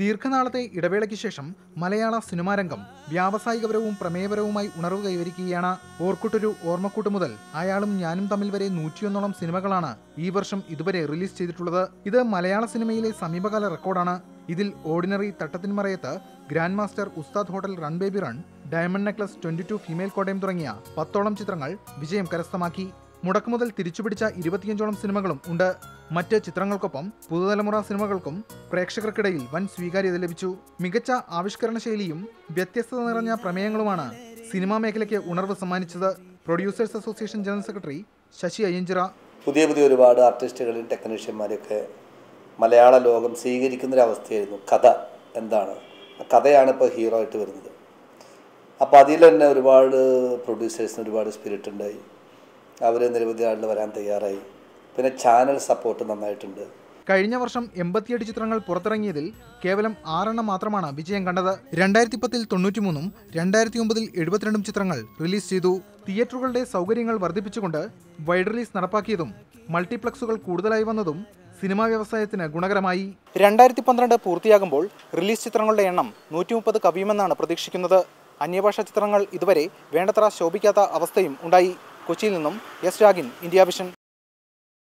ദീർഘനാളത്തെ ഇടവേളയ്ക്ക് ശേഷം മലയാള സിനിമാരംഗം വ്യാവസായികപരവും പ്രമേയപരവുമായി ഉണർവ് കൈവരിക്കുകയാണ്. ഓർക്കുട്ടൊരു ഓർമ്മക്കൂട്ട് മുതൽ അയാളും ഞാനും തമ്മിൽ വരെ നൂറ്റിയൊന്നോളം സിനിമകളാണ് ഈ വർഷം ഇതുവരെ റിലീസ് ചെയ്തിട്ടുള്ളത്. ഇത് മലയാള സിനിമയിലെ സമീപകാല റെക്കോർഡാണ്. ഇതിൽ ordinary Thattathin Marayathu grand master Ustad hotel run baby run diamond necklace twenty two female Kottayam തുടങ്ങിയ പത്തോളം ചിത്രങ്ങൾ വിജയം കരസ്ഥമാക്കി. മുടക്കുമുതൽ തിരിച്ചുപിടിച്ച ഇരുപത്തിയഞ്ചോളം സിനിമകളും ഉണ്ട്. മറ്റ് ചിത്രങ്ങൾക്കൊപ്പം പുതുതലമുറ സിനിമകൾക്കും പ്രേക്ഷകർക്കിടയിൽ വൻ സ്വീകാര്യത ലഭിച്ചു. മികച്ച ആവിഷ്കരണ ശൈലിയും വ്യത്യസ്തത നിറഞ്ഞ പ്രമേയങ്ങളുമാണ് സിനിമാ മേഖലയ്ക്ക് ഉണർവ് സമ്മാനിച്ചത്. Producers association general secretary Sasi Ayyanchira. പുതിയ പുതിയ ഒരുപാട് ആർട്ടിസ്റ്റുകളും ടെക്നീഷ്യന്മാരെയൊക്കെ മലയാള ലോകം സ്വീകരിക്കുന്നൊരവസ്ഥയായിരുന്നു. കഥ എന്താണ്? കഥയാണ് ഇപ്പോൾ ഹീറോ ആയിട്ട് വരുന്നത്. അപ്പോൾ അതിൽ തന്നെ ഒരുപാട് പ്രൊഡ്യൂസേഴ്സിന് ഒരുപാട് സ്പിരിറ്റ് ഉണ്ടായി അവർ നിരവധി ആളുകൾ വരാൻ തയ്യാറായി. പിന്നെ ചാനൽ സപ്പോർട്ട് നന്നായിട്ടുണ്ട്. കഴിഞ്ഞ വർഷം എൺപത്തിയെട്ട് ചിത്രങ്ങൾ പുറത്തിറങ്ങിയതിൽ കേവലം ആറെണ്ണം മാത്രമാണ് വിജയം കണ്ടത്. രണ്ടായിരത്തി പത്തിൽ തൊണ്ണൂറ്റിമൂന്നും രണ്ടായിരത്തി ഒമ്പതിൽ എഴുപത്തിരണ്ടും ചിത്രങ്ങൾ റിലീസ് ചെയ്തു. തിയേറ്ററുകളുടെ സൗകര്യങ്ങൾ വർദ്ധിപ്പിച്ചുകൊണ്ട് വൈഡ് റിലീസ് നടപ്പാക്കിയതും മൾട്ടിപ്ലക്സുകൾ കൂടുതലായി വന്നതും സിനിമാ വ്യവസായത്തിന് ഗുണകരമായി. രണ്ടായിരത്തി പന്ത്രണ്ട് പൂർത്തിയാകുമ്പോൾ റിലീസ് ചിത്രങ്ങളുടെ എണ്ണം നൂറ്റി മുപ്പത് കവിയുമെന്നാണ് പ്രതീക്ഷിക്കുന്നത്. അന്യഭാഷാ ചിത്രങ്ങൾ ഇതുവരെ വേണ്ടത്ര ശോഭിക്കാത്ത അവസ്ഥയും ഉണ്ടായി. കൊച്ചിയിൽ നിന്നും എസ് രാഗിൻ ഇന്ത്യ വിഷൻ.